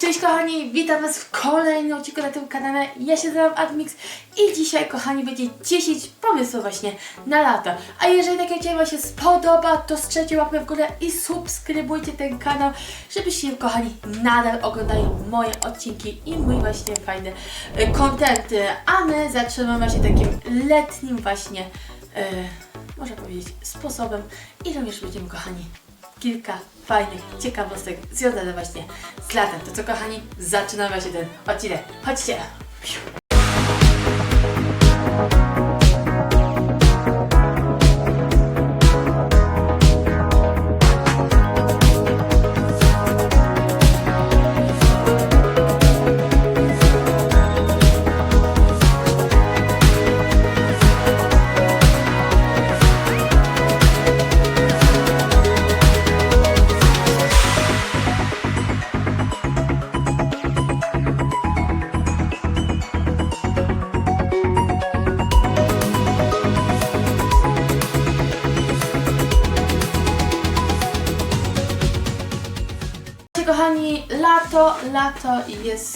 Cześć kochani, witam Was w kolejnym odcinku na tym kanale. Ja się nazywam Admix i dzisiaj kochani będzie 10 pomysłów właśnie na lato. A jeżeli takie odcinek Wam się spodoba, to strzelcie łapkę w górę i subskrybujcie ten kanał, żebyście kochani nadal oglądali moje odcinki i mój właśnie fajny e, content. A my zaczynamy właśnie takim letnim właśnie, e, można powiedzieć, sposobem i również będziemy kochani kilka fajnych ciekawostek związanych właśnie z latem. To co kochani, zaczynamy właśnie ten odcinek. Chodźcie!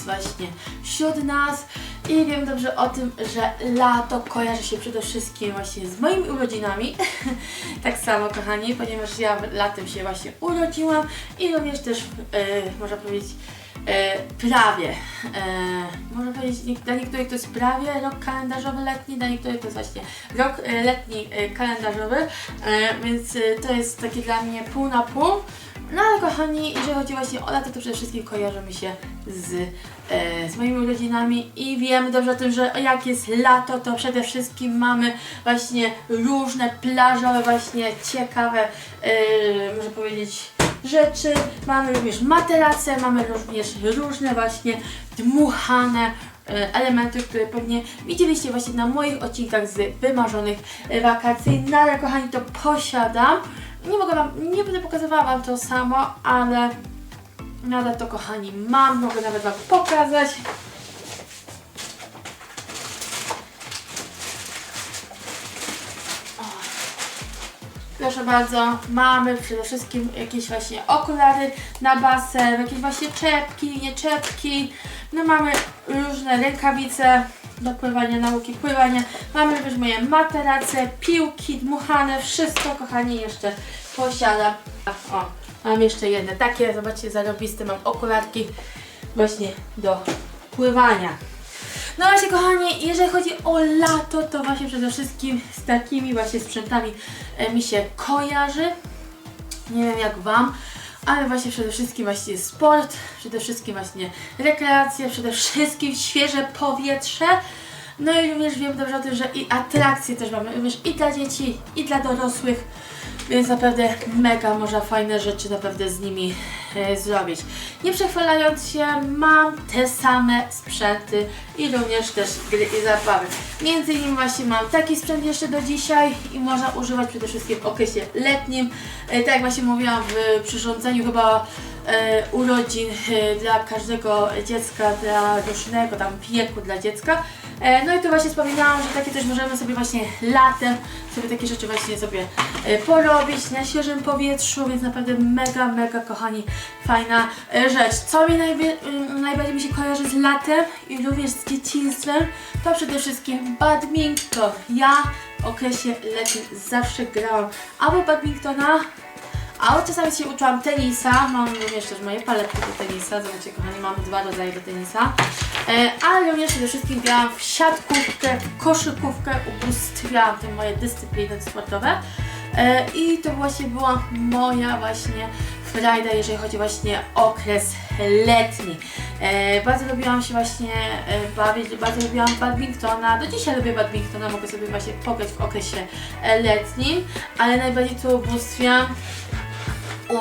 Właśnie wśród nas i wiem dobrze o tym, że lato kojarzy się przede wszystkim właśnie z moimi urodzinami. tak samo, kochani, ponieważ ja latem się właśnie urodziłam i również też, e, można powiedzieć, e, prawie, e, można powiedzieć, dla niektórych to jest prawie rok kalendarzowy letni, dla niektórych to jest właśnie rok letni kalendarzowy, e, więc to jest takie dla mnie pół na pół. No ale kochani, jeżeli chodzi właśnie o lato, to przede wszystkim kojarzy mi się z, e, z moimi rodzinami i wiemy dobrze o tym, że jak jest lato, to przede wszystkim mamy właśnie różne plażowe, właśnie ciekawe, e, można powiedzieć, rzeczy. Mamy również materace, mamy również różne właśnie dmuchane e, elementy, które pewnie widzieliście właśnie na moich odcinkach z wymarzonych wakacji. No ale kochani, to posiadam. Nie mogę wam, nie będę pokazywała wam to samo, ale nadal to kochani mam, mogę nawet wam pokazać. Proszę bardzo, mamy przede wszystkim jakieś właśnie okulary na basen, jakieś właśnie czepki, nie czepki. No mamy różne rękawice do pływania, nauki pływania. Mamy również moje materace, piłki dmuchane, wszystko kochani jeszcze posiadam. O, mam jeszcze jedne takie, zobaczcie, zarobiste, mam okularki właśnie do pływania. No właśnie kochani, jeżeli chodzi o lato, to właśnie przede wszystkim z takimi właśnie sprzętami e, mi się kojarzy. Nie wiem jak Wam, ale właśnie przede wszystkim właśnie sport, przede wszystkim właśnie rekreacja, przede wszystkim świeże powietrze. No i również wiem dobrze o tym, że i atrakcje też mamy również i dla dzieci, i dla dorosłych. Więc naprawdę mega można fajne rzeczy naprawdę z nimi e, zrobić. Nie przechwalając się, mam te same sprzęty i również też gry i zabawy. Między innymi właśnie mam taki sprzęt jeszcze do dzisiaj i można używać przede wszystkim w okresie letnim. E, tak jak właśnie mówiłam w przyrządzeniu chyba e, urodzin e, dla każdego dziecka, dla różnego tam wieku dla dziecka. E, no i tu właśnie wspominałam, że takie też możemy sobie właśnie latem sobie takie rzeczy właśnie sobie e, porobić na świeżym powietrzu, więc naprawdę mega, mega kochani, fajna e, rzecz. Co mi mm, najbardziej mi się kojarzy z latem i również z dzieciństwem, to przede wszystkim badminton. Ja w okresie letnim zawsze grałam albo badmintona, a od czasami się uczyłam tenisa, mam również też moje paletki do tenisa, zobaczcie kochani, mamy dwa rodzaje do tenisa, e, ale również przede wszystkim grałam w siatkówkę, w koszykówkę, ubóstwiałam te moje dyscypliny sportowe. E, i to właśnie była moja właśnie frajda, jeżeli chodzi właśnie o okres letni. E, bardzo lubiłam się właśnie e, bawić, bardzo lubiłam badmintona, do dzisiaj lubię badmintona, mogę sobie właśnie pograć w okresie e, letnim, ale najbardziej tu ubóstwiam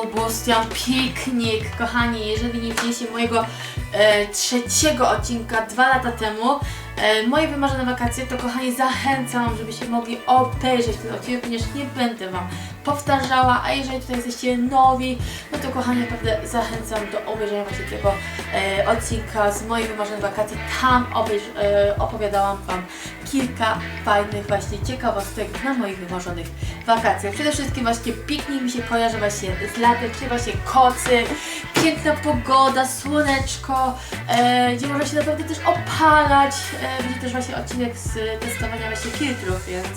ubóstwiam piknik. Kochani, jeżeli nie widzieliście mojego e, trzeciego odcinka dwa lata temu, e, moje wymarzone wakacje, to kochani zachęcam, żebyście mogli obejrzeć ten odcinek, ponieważ nie będę Wam powtarzała, a jeżeli tutaj jesteście nowi, no to kochani naprawdę zachęcam do obejrzenia właśnie tego e, odcinka z moich wymarzonych wakacji. Tam obejrz, e, opowiadałam Wam kilka fajnych właśnie ciekawostek na moich wymarzonych wakacjach. Przede wszystkim właśnie piknik mi się kojarzy właśnie z latem, czy właśnie kocy, piękna pogoda, słoneczko, e, gdzie można się naprawdę też opalać. E, będzie też właśnie odcinek z testowania właśnie filtrów, więc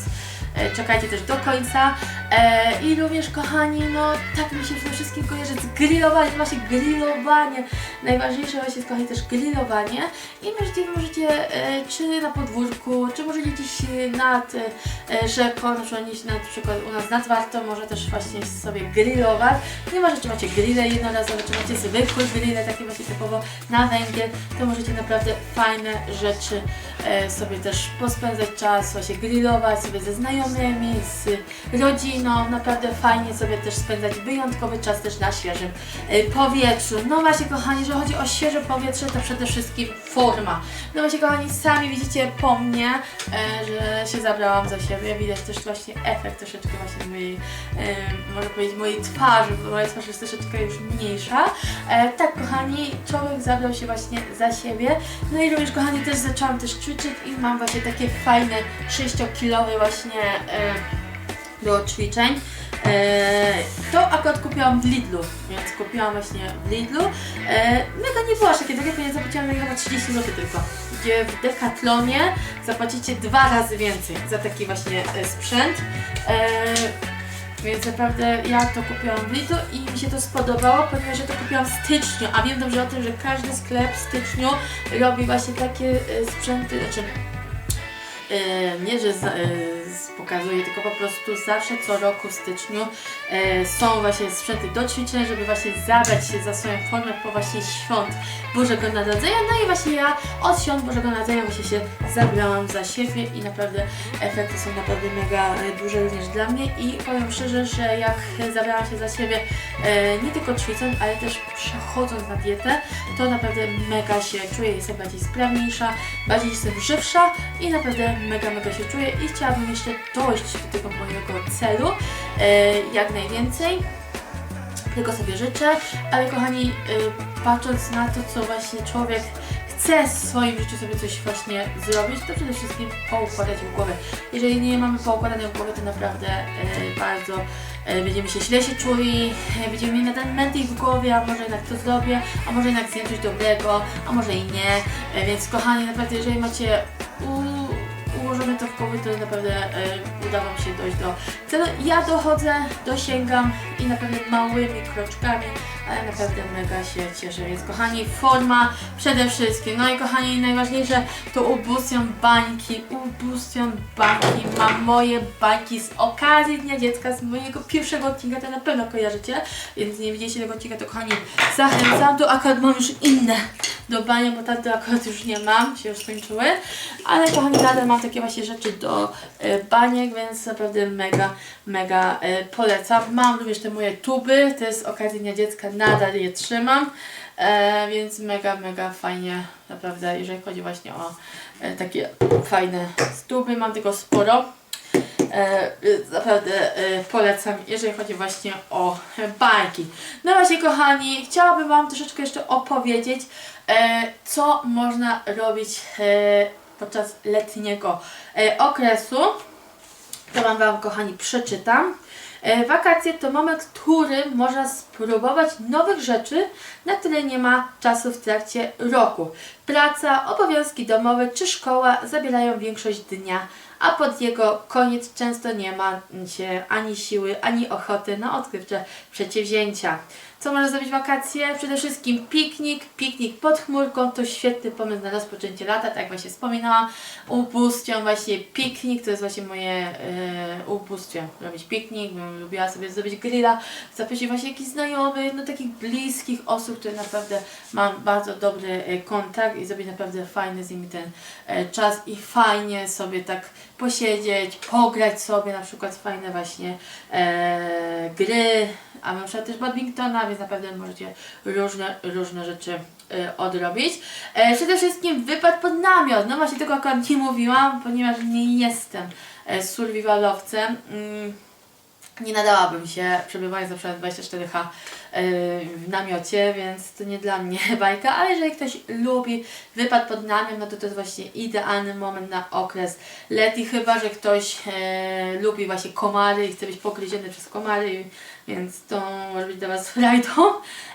czekajcie też do końca. E, I również kochani, no tak mi się przede wszystkim kojarzy z grillowaniem, właśnie grillowanie. Najważniejsze właśnie jest kochani też grillowanie i możecie, możecie e, czy na podwórku, czy możecie gdzieś e, nad e, rzeką, na przykład, na przykład u nas nad Wartą, może też właśnie sobie grillować. Nie ma, czy macie grille jednorazowe, czy macie zwykłe grille, takie właśnie typowo na węgiel, to możecie naprawdę fajne rzeczy e, sobie też pospędzać czas, właśnie grillować sobie ze znajomymi, z rodziną, naprawdę fajnie sobie też spędzać wyjątkowy czas też na świeżym e, powietrzu. No właśnie kochani, że chodzi o świeże powietrze, to przede wszystkim forma. No właśnie kochani, sami widzicie po mnie, e, że się zabrałam za siebie, widać też właśnie efekt troszeczkę właśnie mojej, e, można powiedzieć mojej twarzy, bo moja twarz jest troszeczkę już mniejsza. E, tak kochani, człowiek zabrał się właśnie za siebie. No i również kochani też zaczęłam też ćwiczyć i mam właśnie takie fajne 6-kilowe właśnie e, do ćwiczeń. E, to akurat kupiłam w Lidlu, więc kupiłam właśnie w Lidlu. E, mega nie było aż takie drogie, ponieważ zapłaciłam na niego 30 zł tylko. Gdzie w Decathlonie zapłacicie dwa razy więcej za taki właśnie e, sprzęt. E, więc naprawdę ja to kupiłam w Lidlu i mi się to spodobało, ponieważ ja to kupiłam w styczniu, a wiem dobrze o tym, że każdy sklep w styczniu robi właśnie takie e, sprzęty, znaczy e, nie, że e, pokazuje, tylko po prostu zawsze co roku w styczniu e, są właśnie sprzęty do ćwiczeń, żeby właśnie zabrać się za swoją formę po właśnie świąt Bożego Narodzenia. No i właśnie ja od świąt Bożego Narodzenia właśnie się zabrałam za siebie i naprawdę efekty są naprawdę mega duże również dla mnie. I powiem szczerze, że jak zabrałam się za siebie e, nie tylko ćwicząc, ale też przechodząc na dietę, to naprawdę mega się czuję, jestem bardziej sprawniejsza, bardziej jestem żywsza i naprawdę mega, mega się czuję. I chciałabym jeszcze dojść do tego mojego celu e, jak najwięcej. Tego sobie życzę, ale kochani, y, patrząc na to, co właśnie człowiek chce w swoim życiu sobie coś właśnie zrobić, to przede wszystkim poukładać w głowie. Jeżeli nie mamy poukładania w głowie, to naprawdę y, bardzo będziemy się źle się czuli, będziemy mieli na ten moment w głowie, a może jednak to zrobię, a może jednak zjem coś dobrego, a może i nie. Więc kochani, naprawdę jeżeli macie u, ułożone to w głowie, to naprawdę e, uda Wam się dojść do celu. Ja dochodzę, dosięgam i naprawdę małymi kroczkami, ale naprawdę mega się cieszę. Więc kochani, forma przede wszystkim. No i kochani, najważniejsze to ubóstwiam bańki, ubóstwiam bańki. Mam moje bańki z okazji Dnia Dziecka, z mojego pierwszego odcinka, to na pewno kojarzycie, więc nie widzieliście tego odcinka, to kochani, zachęcam. Tu akurat mam już inne do bania, bo tamte akurat już nie mam, się już skończyły. Ale kochani, nadal mam takie właśnie rzeczy do e, baniek, więc naprawdę mega, mega e, polecam. Mam również te moje tuby, to jest okazji Dnia Dziecka, nadal je trzymam. E, więc mega, mega fajnie, naprawdę, jeżeli chodzi właśnie o e, takie fajne tuby, mam tego sporo. E, naprawdę e, polecam, jeżeli chodzi właśnie o bajki. No właśnie, kochani, chciałabym Wam troszeczkę jeszcze opowiedzieć, e, co można robić e, podczas letniego e, okresu. To Wam, Wam, kochani, przeczytam. E, Wakacje to moment, w którym można spróbować nowych rzeczy, na które nie ma czasu w trakcie roku. Praca, obowiązki domowe czy szkoła zabierają większość dnia, a pod jego koniec często nie ma się ani siły, ani ochoty na odkrywcze przedsięwzięcia. Co można zrobić w wakacje? Przede wszystkim piknik. Piknik pod chmurką to świetny pomysł na rozpoczęcie lata, tak jak właśnie wspominałam. Ubóstwiam właśnie piknik, to jest właśnie moje e, ubóstwie. Robić piknik, bym lubiła sobie zrobić grilla, zaprosić właśnie jakichś znajomych, no takich bliskich osób, które naprawdę mam bardzo dobry e, kontakt i zrobić naprawdę fajny z nimi ten e, czas i fajnie sobie tak posiedzieć, pograć sobie na przykład fajne właśnie e, gry, a na przykład też badmintona, więc naprawdę możecie różne, różne rzeczy e, odrobić. E, przede wszystkim wypad pod namiot. No właśnie tego akurat nie mówiłam, ponieważ nie jestem e, survivalowcem. Mm, nie nadałabym się. Przebywając na przykład 24H w namiocie, więc to nie dla mnie bajka, ale jeżeli ktoś lubi wypad pod namiot, no to to jest właśnie idealny moment na okres letni, chyba że ktoś e, lubi właśnie komary i chce być pogryziony przez komary, więc to może być dla Was frajdą.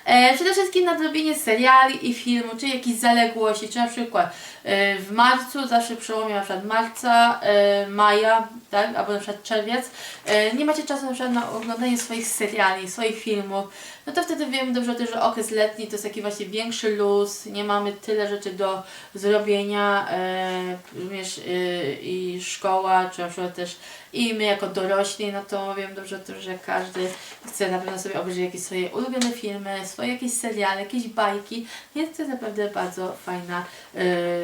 E, przede wszystkim nadrobienie seriali i filmu, czy jakichś zaległości, czy na przykład e, w marcu, zawsze przełomie na przykład marca, e, maja, tak, albo na przykład czerwiec, e, nie macie czasu na przykład na oglądanie swoich seriali, swoich filmów, no to wtedy wiemy dobrze o tym, że okres letni to jest taki właśnie większy luz, nie mamy tyle rzeczy do zrobienia, e, również e, i szkoła, czy na przykład też i my jako dorośli, no to wiem dobrze o tym, że każdy chce na pewno sobie obejrzeć jakieś swoje ulubione filmy, swoje jakieś seriale, jakieś bajki, więc to jest naprawdę bardzo fajna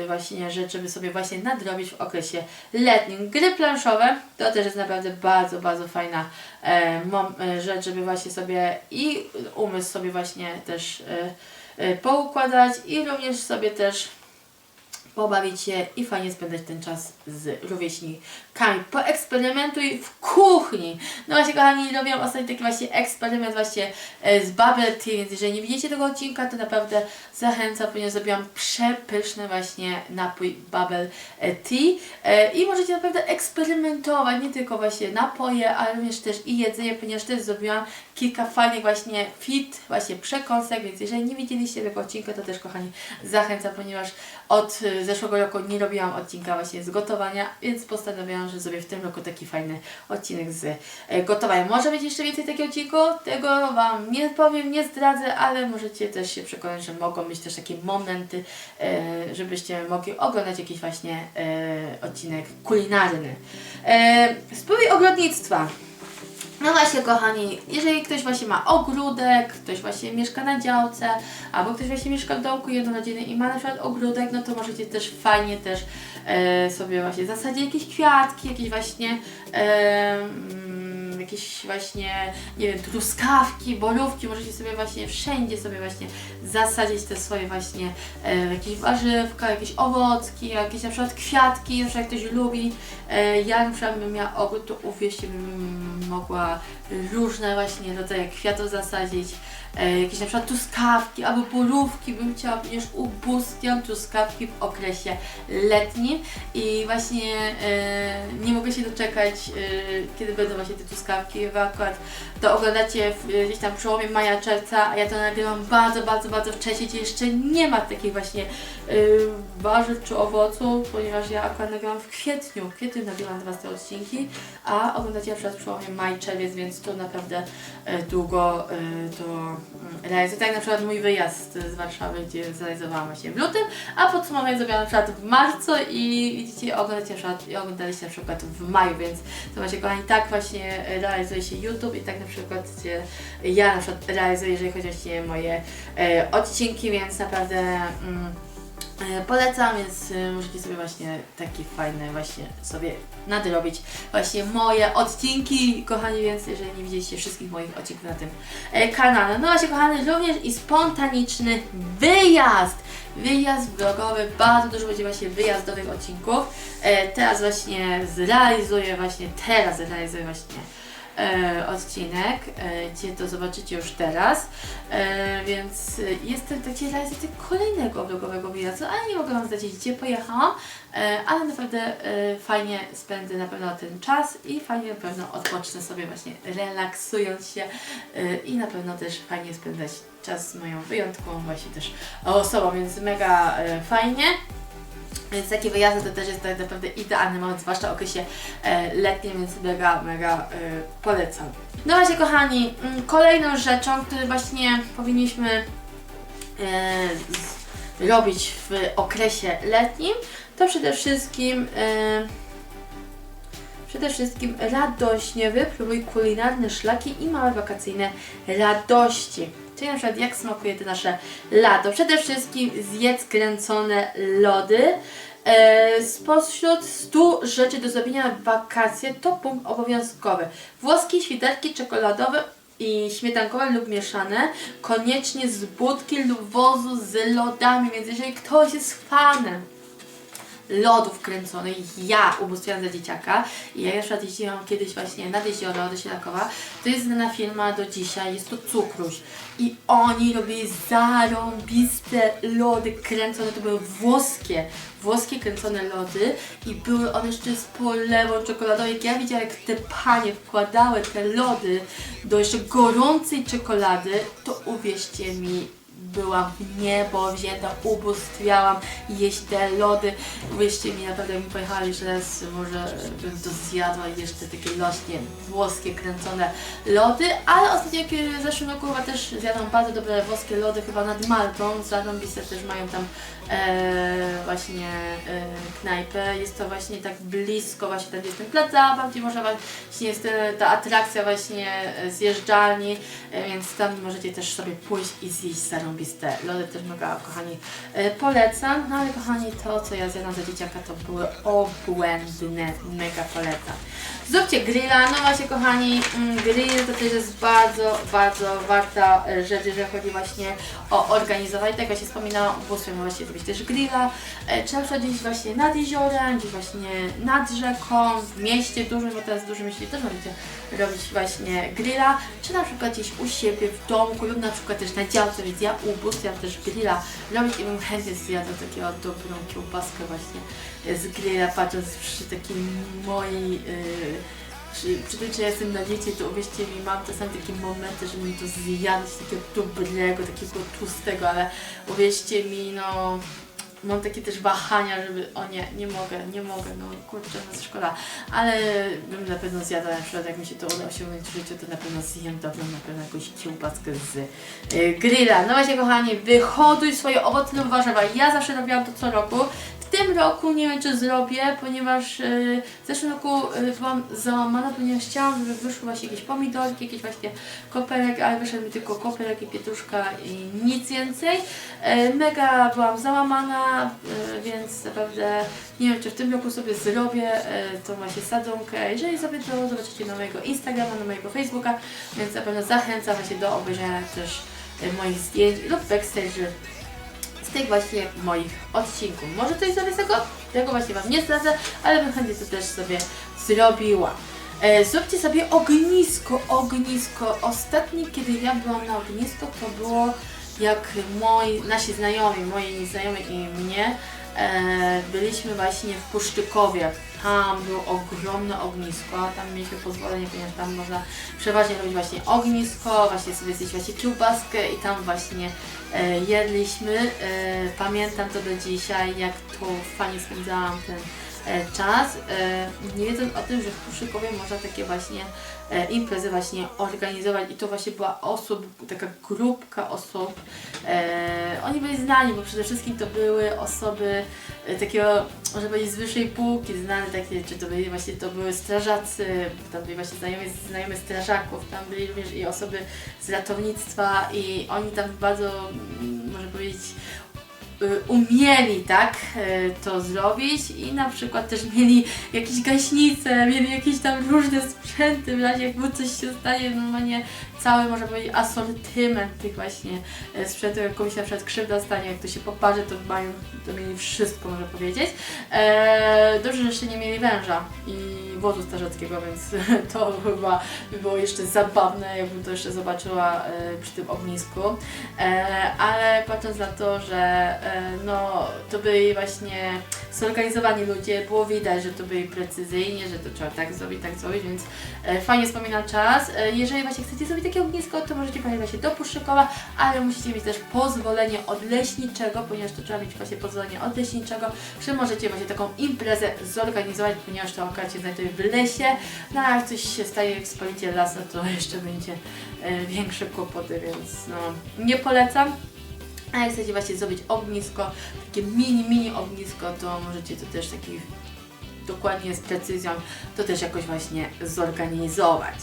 właśnie rzecz, żeby sobie właśnie nadrobić w okresie letnim. Gry planszowe to też jest naprawdę bardzo, bardzo fajna e, e, rzecz, żeby właśnie sobie i umysł sobie właśnie też e, poukładać i również sobie też pobawić się i fajnie spędzać ten czas z rówieśnikami. Poeksperymentuj w kuchni. No właśnie kochani, robiłam ostatnio taki właśnie eksperyment właśnie e, z bubble tea, więc jeżeli nie widzicie tego odcinka, to naprawdę zachęcam, ponieważ zrobiłam przepyszny właśnie napój bubble e, tea E, i możecie naprawdę eksperymentować, nie tylko właśnie napoje, ale również też i jedzenie, ponieważ też zrobiłam kilka fajnych właśnie fit, właśnie przekąsek, więc jeżeli nie widzieliście tego odcinka, to też kochani zachęcam, ponieważ od zeszłego roku nie robiłam odcinka właśnie z gotowania, więc postanowiłam, że zrobię w tym roku taki fajny odcinek z e, gotowania. Może być jeszcze więcej takiego odcinku, tego Wam nie powiem, nie zdradzę, ale możecie też się przekonać, że mogą być też takie momenty, e, żebyście mogli oglądać jakiś właśnie e, odcinek kulinarny. Spróbuj ogrodnictwa. No właśnie, kochani, jeżeli ktoś właśnie ma ogródek, ktoś właśnie mieszka na działce, albo ktoś właśnie mieszka w dołku jednorodzinnym i ma na przykład ogródek, no to możecie też fajnie też sobie właśnie zasadzić jakieś kwiatki, jakieś właśnie e, mm, jakieś właśnie, nie wiem, truskawki, borówki, możecie sobie właśnie wszędzie sobie właśnie zasadzić te swoje właśnie e, jakieś warzywka, jakieś owocki, jakieś na przykład kwiatki, na przykład ktoś lubi. E, ja na przykład bym miała ogród, to uwierzcie, bym mogła różne właśnie rodzaje kwiatów zasadzić, e, jakieś na przykład truskawki albo borówki bym chciała, ponieważ ubóstwiam truskawki w okresie letnim i właśnie e, nie mogę się doczekać, e, kiedy będą właśnie te truskawki. Wy akurat to oglądacie w, e, gdzieś tam w przełomie maja, czerwca, a ja to nagrywam bardzo, bardzo, bardzo wcześnie, gdzie jeszcze nie ma takich właśnie e, warzyw czy owoców, ponieważ ja akurat nagrywam w kwietniu, w kwietniu nagrywam dwa te odcinki, a oglądacie na przykład w przełomie maj, czerwiec, więc to naprawdę e, długo e, to mm, realizuję. Tak na przykład mój wyjazd z Warszawy, gdzie zrealizowałam się w lutym, a podsumowanie zrobiłam na przykład w marcu i widzicie, oglądacie na przykład, oglądaliście na przykład w maju, więc właśnie kochani, tak właśnie realizuje się YouTube i tak na przykład gdzie ja na przykład realizuję, jeżeli chodzi o moje e, odcinki, więc naprawdę mm, polecam, więc e, możecie sobie właśnie takie fajne właśnie sobie nadrobić właśnie moje odcinki, kochani, więc jeżeli nie widzieliście wszystkich moich odcinków na tym e, kanale. No właśnie, kochani, również i spontaniczny wyjazd. Wyjazd vlogowy, bardzo dużo będzie właśnie wyjazdowych odcinków. E, teraz właśnie zrealizuję, właśnie teraz zrealizuję właśnie e, odcinek, e, gdzie to zobaczycie już teraz, e, więc e, jestem w trakcie realizacji kolejnego vlogowego wyjazdu, ale nie mogę Wam zdradzić, gdzie pojechałam, e, ale naprawdę e, fajnie spędzę na pewno ten czas i fajnie na pewno odpocznę sobie właśnie relaksując się e, i na pewno też fajnie spędzać czas z moją wyjątkową właśnie też osobą, więc mega e, fajnie. Więc takie wyjazdy to też jest tak naprawdę idealny moment, zwłaszcza w okresie e, letnim, więc mega, mega e, polecam. No właśnie kochani, mm, kolejną rzeczą, którą właśnie powinniśmy e, z, robić w okresie letnim, to przede wszystkim e, Przede wszystkim radośnie wypróbuj kulinarne szlaki i małe wakacyjne radości. Czyli na przykład jak smakuje to nasze lato. Przede wszystkim zjedz kręcone lody. E, spośród 100 rzeczy do zrobienia w wakacje to punkt obowiązkowy. Włoskie świderki czekoladowe i śmietankowe lub mieszane, koniecznie z budki lub wozu z lodami, więc jeżeli ktoś jest fanem lodów kręconych. Ja ubóstwiałam za dzieciaka i ja jeszcze jeździłam kiedyś właśnie nad jezioro do Sielakowa. To jest znana firma do dzisiaj, jest to Cukruś. I oni robili zarąbiste lody kręcone, to były włoskie, włoskie kręcone lody i były one jeszcze z polewą czekoladą. Jak ja widziałam, jak te panie wkładały te lody do jeszcze gorącej czekolady, to uwierzcie mi, byłam w niebo wzięta, ubóstwiałam jeść te lody. Uwierzcie mi, naprawdę pojechała jeszcze raz, może bym to zjadła jeszcze takie właśnie włoskie kręcone lody, ale ostatnio w zeszłym roku chyba też zjadłam bardzo dobre włoskie lody, chyba nad Maltą, zarąbiste też mają tam e, właśnie e. Jest to właśnie tak blisko właśnie tam jest ten plac zabaw, gdzie można właśnie jest e, ta atrakcja właśnie e, zjeżdżalni, e, więc tam możecie też sobie pójść i zjeść zarąbiste lody, też mega kochani polecam. No ale kochani, to co ja zjadłam za dzieciaka to były obłędne, mega polecam. Zróbcie grilla, no właśnie kochani, mm, grill to też jest bardzo, bardzo warta rzecz, jeżeli chodzi właśnie o organizowanie, tak jak właśnie wspominałam, ubóstwiam właśnie zrobić też grilla, e, trzeba wsadzić właśnie nad jeziorem, gdzieś właśnie nad rzeką, w mieście dużym, bo teraz w dużym mieście też możecie robić właśnie grilla, czy na przykład gdzieś u siebie w domku lub na przykład też na działce, więc ja ubóstwiam też grilla robić i bym chętnie zjadła takiego dobrą kiełbaskę właśnie z grilla, patrząc przy takiej mojej yy, przy, przy tym, że ja jestem na diecie, to uwierzcie mi, mam czasami takie momenty, że mi to zjadać takiego dobrego, takiego tłustego, ale uwierzcie mi, no mam takie też wahania, żeby, o nie, nie mogę, nie mogę, no kurczę, no szkoda, ale bym na pewno zjadła, na przykład jak mi się to uda osiągnąć w życiu, to na pewno zjem dobrą, na pewno jakąś kiełbaskę z y, grilla. No właśnie kochani, wyhoduj swoje owoce lub warzywa. Ja zawsze robiłam to co roku. Tym roku nie wiem, czy zrobię, ponieważ y, w zeszłym roku y, byłam załamana, ponieważ chciałam, żeby wyszły właśnie jakieś pomidorki, jakieś właśnie koperek, ale wyszedł mi tylko koperek i pietruszka i nic więcej. Y, mega byłam załamana, więc naprawdę nie wiem, czy w tym roku sobie zrobię tą właśnie sadzonkę. Jeżeli sobie to zobaczycie na mojego Instagrama, na mojego Facebooka, więc na pewno zachęcam właśnie do obejrzenia też moich zdjęć lub backstage z tych właśnie moich odcinków. Może coś sobie z tego, tego właśnie Wam nie zdradzę, ale bym chętnie to też sobie zrobiła. E, zróbcie sobie ognisko, ognisko. Ostatni, kiedy ja byłam na ognisko, to było jak moi, nasi znajomi, moi znajomi i mnie, byliśmy właśnie w Puszczykowie. Tam było ogromne ognisko, tam mieliśmy pozwolenie, ponieważ tam można przeważnie robić właśnie ognisko, właśnie sobie zjeść właśnie kiełbaskę i tam właśnie e, jedliśmy. E, pamiętam to do dzisiaj, jak to fajnie spędzałam ten e, czas, e, nie wiedząc o tym, że w Puszykowie można takie właśnie e, imprezy właśnie organizować i to właśnie była osób, taka grupka osób. E, oni byli znani, bo przede wszystkim to były osoby e, takiego, może powiedzieć, z wyższej półki, znane takie, czy to byli właśnie, to były strażacy, tam byli właśnie znajomi, znajomi strażaków, tam byli również i osoby z ratownictwa i oni tam bardzo, może powiedzieć, umieli tak y, to zrobić i na przykład też mieli jakieś gaśnice, mieli jakieś tam różne sprzęty, w razie jakby coś się stanie, normalnie cały można powiedzieć asortyment tych właśnie y, sprzętów, jak komuś na przykład krzywda stanie, jak to się poparzy, to mają, to mieli wszystko można powiedzieć. E, dobrze, że jeszcze nie mieli węża i wozu starzeckiego, więc to chyba by było jeszcze zabawne, jakbym to jeszcze zobaczyła e, przy tym ognisku. E, ale patrząc na to, że e, no, to byli właśnie zorganizowani ludzie, było widać, że to byli precyzyjnie, że to trzeba tak zrobić, tak zrobić, więc e, fajnie wspominam czas. E, jeżeli właśnie chcecie zrobić takie ognisko, to możecie pojechać właśnie do Puszczykowa, ale musicie mieć też pozwolenie od leśniczego, ponieważ to trzeba mieć właśnie pozwolenie od leśniczego, że możecie właśnie taką imprezę zorganizować, ponieważ to akurat się znajduje w lesie, no a jak coś się staje, jak spalicie las, no to jeszcze będzie e, większe kłopoty, więc no nie polecam. A jak chcecie właśnie zrobić ognisko, takie mini, mini ognisko, to możecie to też taki dokładnie z precyzją to też jakoś właśnie zorganizować.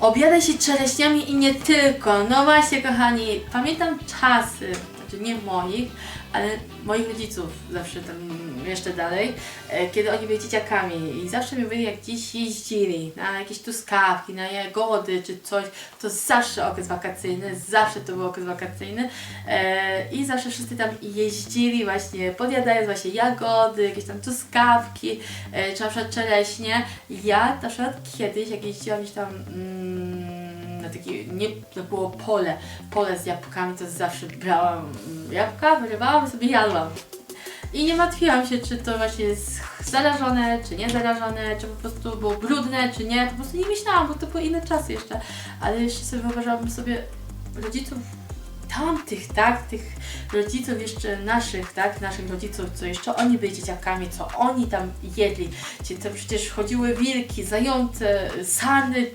Obiadaj się czereśniami i nie tylko. No właśnie, kochani, pamiętam czasy, znaczy nie moich, ale moich rodziców zawsze tam jeszcze dalej, e, kiedy oni byli dzieciakami i zawsze mi mówili, jak dziś jeździli na jakieś tuskawki, na jagody czy coś, to zawsze okres wakacyjny, zawsze to był okres wakacyjny e, i zawsze wszyscy tam jeździli właśnie, podjadając właśnie jagody, jakieś tam truskawki, e, czy na przykład czereśnie. Ja na przykład kiedyś, jak jeździłam gdzieś tam mm, na takie, nie, to było pole, pole z jabłkami, to zawsze brałam jabłka, wyrywałam sobie jadłam. I nie martwiłam się, czy to właśnie jest zarażone, czy nie zarażone, czy po prostu było brudne, czy nie. Po prostu nie myślałam, bo to były inne czasy jeszcze. Ale jeszcze sobie wyobrażałam sobie rodziców tamtych, tak, tych rodziców jeszcze naszych, tak, naszych rodziców, co jeszcze oni byli dzieciakami, co oni tam jedli, gdzie to przecież chodziły wilki, zające,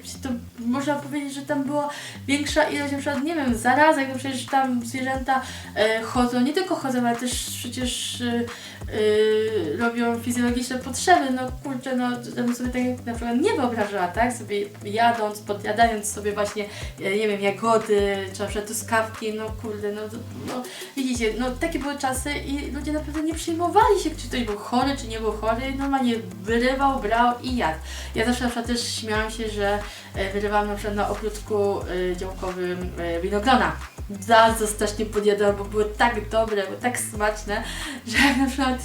gdzie to można powiedzieć, że tam była większa ilość, na przykład, nie wiem, zarazek, no przecież tam zwierzęta e, chodzą, nie tylko chodzą, ale też przecież e, e, robią fizjologiczne potrzeby, no kurczę, no, ja bym sobie tak na przykład nie wyobrażała, tak, sobie jadąc, podjadając sobie właśnie, e, nie wiem, jagody, czy na przykład truskawki, no kurde, no, no widzicie, no takie były czasy i ludzie naprawdę nie przejmowali się, czy ktoś był chory, czy nie był chory, normalnie wyrywał, brał i jadł. Ja zawsze na przykład też śmiałam się, że e, wyrywałam na przykład na ogródku e, działkowym e, winogrona. Bardzo strasznie podjadałam, bo były tak dobre, były tak smaczne, że na przykład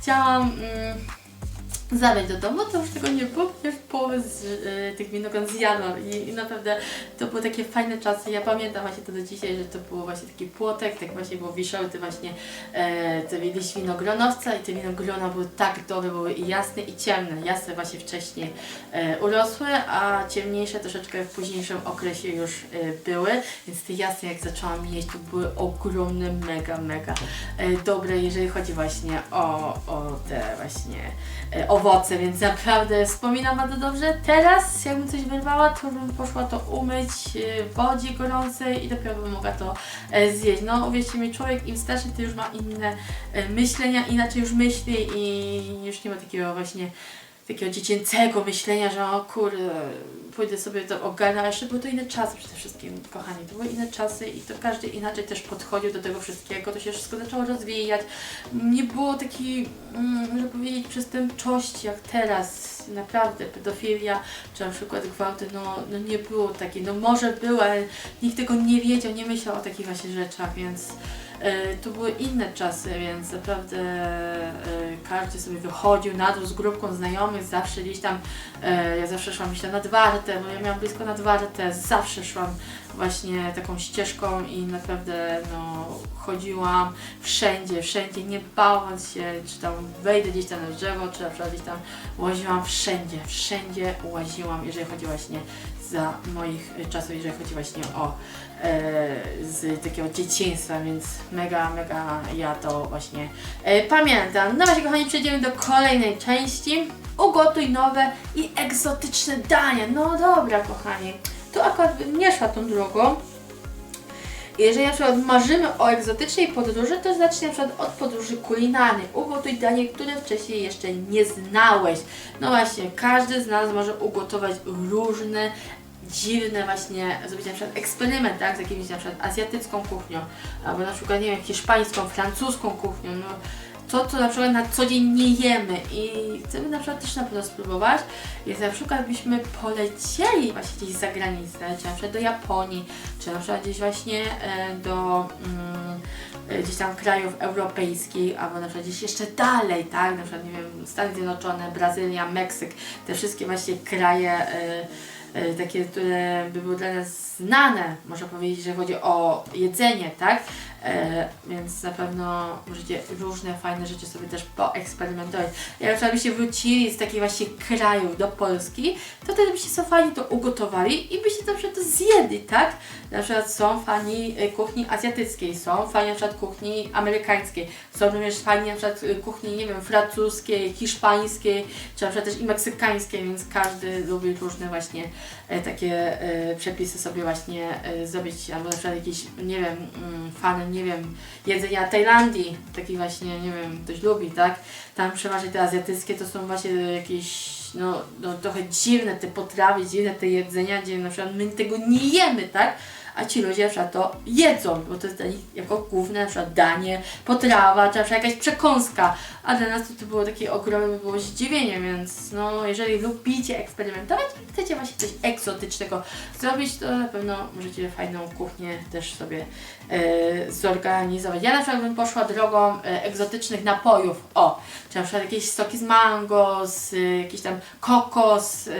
chciałam... Mm, zabrać do domu, to już tego nie było, już połowę z, y, tych winogron zjadłam I, i naprawdę to były takie fajne czasy. Ja pamiętam właśnie to do dzisiaj, że to było właśnie taki płotek, tak właśnie było wiszały te właśnie e, te liść winogronowca i te winogrona były tak dobre, były i jasne i ciemne. Jasne właśnie wcześniej e, urosły, a ciemniejsze troszeczkę w późniejszym okresie już e, były, więc te jasne jak zaczęłam jeść, to były ogromne, mega, mega e, dobre, jeżeli chodzi właśnie o, o te właśnie e, owoce, więc naprawdę wspominam bardzo dobrze. Teraz jakbym coś wyrwała, to bym poszła to umyć e, w wodzie gorącej i dopiero bym mogła to e, zjeść. No uwierzcie mi, człowiek im starszy, to już ma inne e, myślenia, inaczej już myśli i już nie ma takiego właśnie takiego dziecięcego myślenia, że o kurde, pójdę sobie to ogarnę, ale jeszcze były to inne czasy przede wszystkim, kochani, to były inne czasy i to każdy inaczej też podchodził do tego wszystkiego, to się wszystko zaczęło rozwijać, nie było takiej, mm, można powiedzieć, przestępczości jak teraz, naprawdę, pedofilia, czy na przykład gwałty, no, no nie było takiej, no może były, ale nikt tego nie wiedział, nie myślał o takich właśnie rzeczach, więc to były inne czasy, więc naprawdę e, każdy sobie wychodził na dół z grupką znajomych, zawsze gdzieś tam, e, ja zawsze szłam gdzieś tam nad Wartę, bo ja miałam blisko nad Wartę, zawsze szłam właśnie taką ścieżką i naprawdę no, chodziłam wszędzie, wszędzie, nie bałam się, czy tam wejdę gdzieś tam na drzewo, czy na przykład gdzieś tam łaziłam wszędzie, wszędzie łaziłam, jeżeli chodzi właśnie za moich e, czasów, jeżeli chodzi właśnie o e, z takiego dzieciństwa, więc mega, mega ja to właśnie e, pamiętam. No właśnie kochani, przejdziemy do kolejnej części. Ugotuj nowe i egzotyczne dania. No dobra kochani, tu akurat bym nie szła tą drogą. Jeżeli na przykład marzymy o egzotycznej podróży, to zacznij na przykład od podróży kulinarnej. Ugotuj danie, które wcześniej jeszcze nie znałeś. No właśnie, każdy z nas może ugotować różne dziwne właśnie, zrobić na przykład eksperyment, tak, z jakimś na przykład azjatycką kuchnią, albo na przykład, nie wiem, hiszpańską, francuską kuchnią, no to, co na przykład na co dzień nie jemy i chcemy na przykład też na pewno spróbować, jest na przykład byśmy polecieli właśnie gdzieś za granicę, czy na przykład do Japonii, czy na przykład gdzieś właśnie e, do mm, gdzieś tam krajów europejskich, albo na przykład gdzieś jeszcze dalej, tak, na przykład, nie wiem, Stany Zjednoczone, Brazylia, Meksyk, te wszystkie właśnie kraje e, takie, które by były dla nas znane, można powiedzieć, że chodzi o jedzenie, tak? E, więc na pewno możecie różne fajne rzeczy sobie też poeksperymentować. Jak byście wrócili z takich właśnie krajów do Polski, to wtedy byście sobie fajnie to ugotowali i byście na to zjedli, tak? Na przykład są fani e, kuchni azjatyckiej, są fani na przykład kuchni amerykańskiej, są również fani na przykład e, kuchni, nie wiem, francuskiej, hiszpańskiej, czy na przykład też i meksykańskiej, więc każdy lubi różne właśnie e, takie e, przepisy sobie właśnie e, zrobić, albo na przykład jakiś, nie wiem, mm, fan, nie wiem, jedzenia Tajlandii, taki właśnie, nie wiem, ktoś lubi, tak? Tam przeważnie te azjatyckie to są właśnie jakieś, no, no trochę dziwne te potrawy, dziwne te jedzenia, gdzie na przykład my tego nie jemy, tak? A ci ludzie na to jedzą, bo to jest dla nich jako główne na przykład danie, potrawa, czy na jakaś przekąska, a dla nas to, to było takie ogromne było zdziwienie, więc no jeżeli lubicie eksperymentować i chcecie właśnie coś egzotycznego zrobić, to na pewno możecie fajną kuchnię też sobie e, zorganizować. Ja na przykład bym poszła drogą e, egzotycznych napojów, o, czy na przykład jakieś soki z mango, z e, jakiś tam kokos, e,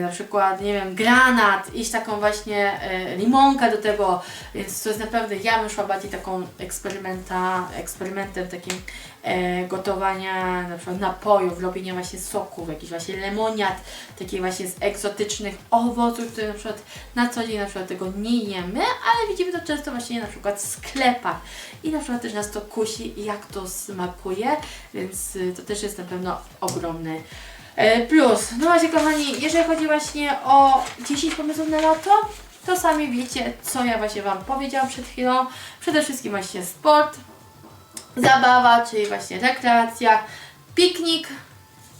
na przykład, nie wiem, granat, iść taką właśnie e, limonkę do tego, więc to jest naprawdę, ja bym szła bardziej taką eksperymenta, eksperymentem takim e, gotowania na przykład napojów, robienia właśnie soków, jakiś właśnie lemoniad, takich właśnie z egzotycznych owoców, które na przykład na co dzień na przykład tego nie jemy, ale widzimy to często właśnie na przykład w sklepach. I na przykład też nas to kusi, jak to smakuje, więc to też jest na pewno ogromny e, plus. No właśnie kochani, jeżeli chodzi właśnie o 10 pomysłów na lato, to sami wiecie, co ja właśnie Wam powiedziałam przed chwilą. Przede wszystkim właśnie sport, zabawa, czyli właśnie rekreacja, piknik,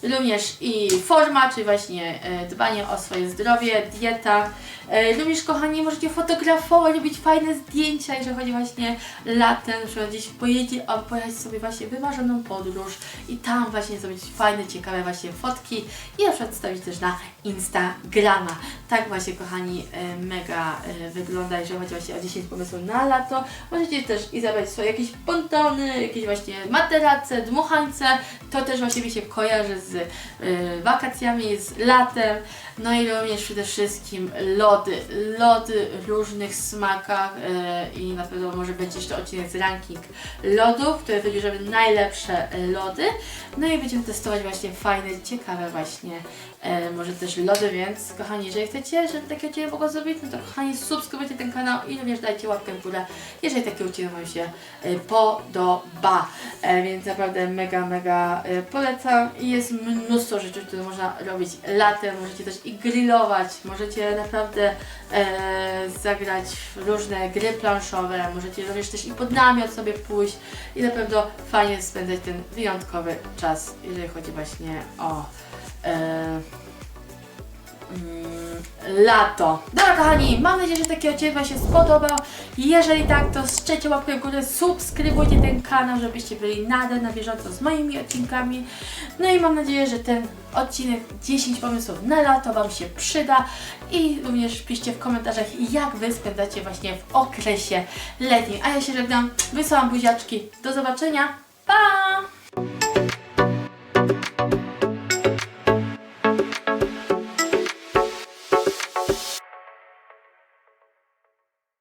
również i forma, czyli właśnie e, dbanie o swoje zdrowie, dieta. E, również, kochani, możecie fotografować, robić fajne zdjęcia, jeżeli chodzi właśnie latem, że gdzieś pojedzie, albo pojechać sobie właśnie wymarzoną podróż i tam właśnie zrobić fajne, ciekawe właśnie fotki i na przykład też na Instagrama. Tak właśnie, kochani, e, mega e, wygląda, jeżeli chodzi właśnie o 10 pomysłów na lato. Możecie też i zabrać swoje jakieś pontony, jakieś właśnie materace, dmuchańce. To też właśnie mi się kojarzy z wakacjami, z latem. No i również przede wszystkim lody. Lody w różnych smakach e, i na pewno może będzie jeszcze odcinek z ranking lodów, które wybierzemy najlepsze e, lody. No i będziemy testować właśnie fajne, ciekawe właśnie e, może też lody, więc kochani, jeżeli chcecie, żeby takie odcinek mogło zrobić, no to kochani subskrybujcie ten kanał i również dajcie łapkę w górę, jeżeli taki odcinek Wam się e, podoba. E, więc naprawdę mega, mega polecam i jest mnóstwo rzeczy, które można robić latem, możecie też i grillować, możecie naprawdę e, zagrać różne gry planszowe, możecie również też i pod namiot sobie pójść i na pewno fajnie spędzać ten wyjątkowy czas, jeżeli chodzi właśnie o lato. Dobra kochani, mam nadzieję, że taki odcinek Wam się spodobał. Jeżeli tak, to strzelcie łapkę w górę, subskrybujcie ten kanał, żebyście byli nadal na bieżąco z moimi odcinkami. No i mam nadzieję, że ten odcinek 10 pomysłów na lato Wam się przyda i również piszcie w komentarzach, jak Wy spędzacie właśnie w okresie letnim. A ja się żegnam, wysyłam buziaczki, do zobaczenia.